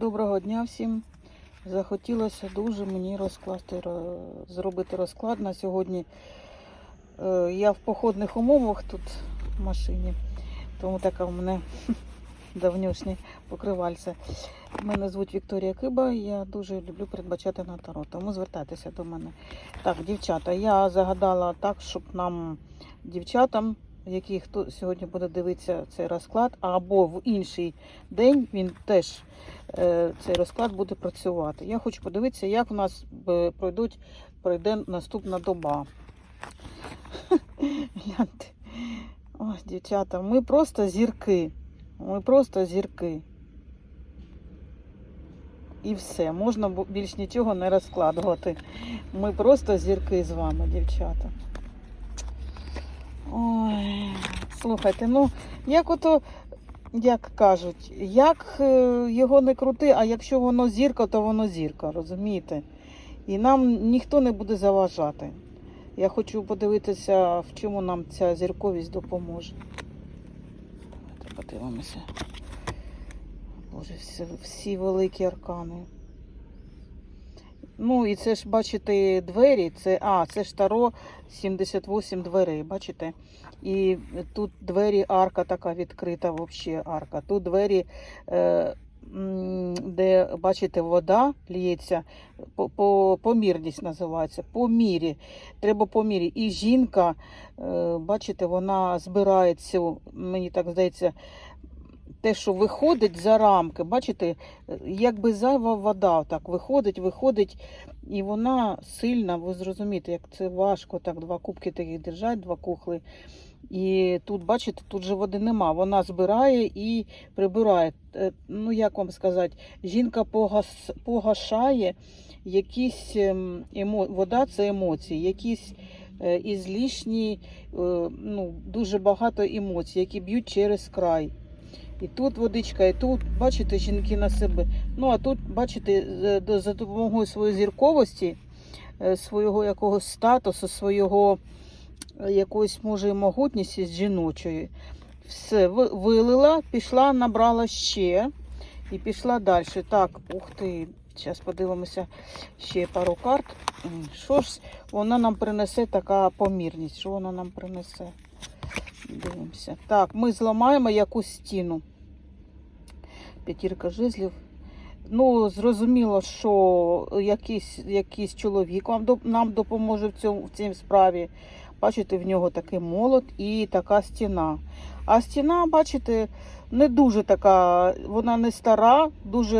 Доброго дня всім. Захотілося дуже мені розкласти, зробити розклад на сьогодні. Е, Я в походних умовах тут в машині, тому така у мене давнішнє покривальце. Мене звуть Вікторія Киба, я дуже люблю передбачати на таро, тому звертайтеся до мене. Так, дівчата, я загадала так, щоб нам, дівчатам, які хто сьогодні буде дивитися цей розклад, або в інший день він теж е, цей розклад буде працювати. Я хочу подивитися, як у нас е, пройдуть, пройде наступна доба. Гляньте. Ось, дівчата, ми просто зірки. Ми просто зірки. І все, можна більш нічого не розкладувати. Ми просто зірки з вами, дівчата. Ой, слухайте, ну як ото, як кажуть, як е, його не крути, а якщо воно зірка, то воно зірка, розумієте? І нам ніхто не буде заважати. Я хочу подивитися, в чому нам ця зірковість допоможе. Давайте подивимося. Боже, всі, всі великі аркани. Ну, і це ж, бачите, двері, це, а, це ж таро 78 дверей, бачите? І тут двері, арка така відкрита, взагалі арка. Тут двері, е, де, бачите, вода лється, по, по, помірність називається, по мірі. Треба по мірі. І жінка, е, бачите, вона збирає цю, мені так здається, те, що виходить за рамки, бачите, е, якби зайва вода так виходить, виходить, і вона сильна, ви зрозумієте, як це важко, так два кубки таких держать, два кухли. І тут, бачите, тут же води нема. Вона збирає і прибирає. Е, Ну, як вам сказати, жінка погас, погашає якісь ем, емо... вода це емоції, якісь е, ізлішні, ну, дуже багато емоцій, які б'ють через край. І тут водичка, і тут, бачите, жінки на себе. Ну, а тут, бачите, за- допомогою своєї зірковості, е, свого якогось статусу, свого е, якоїсь, може, могутності з жіночої. Все, вилила, пішла, набрала ще і пішла далі. Так, ух ти, зараз подивимося ще пару карт. Що ж вона нам принесе така помірність? Що вона нам принесе? Дивимося. Так, ми зламаємо якусь стіну. П'ятірка жезлів. Ну, зрозуміло, що якийсь, якийсь чоловік вам нам допоможе в цьому в цій справі. Бачите, в нього такий молот і така стіна. А стіна, бачите, не дуже така, вона не стара, дуже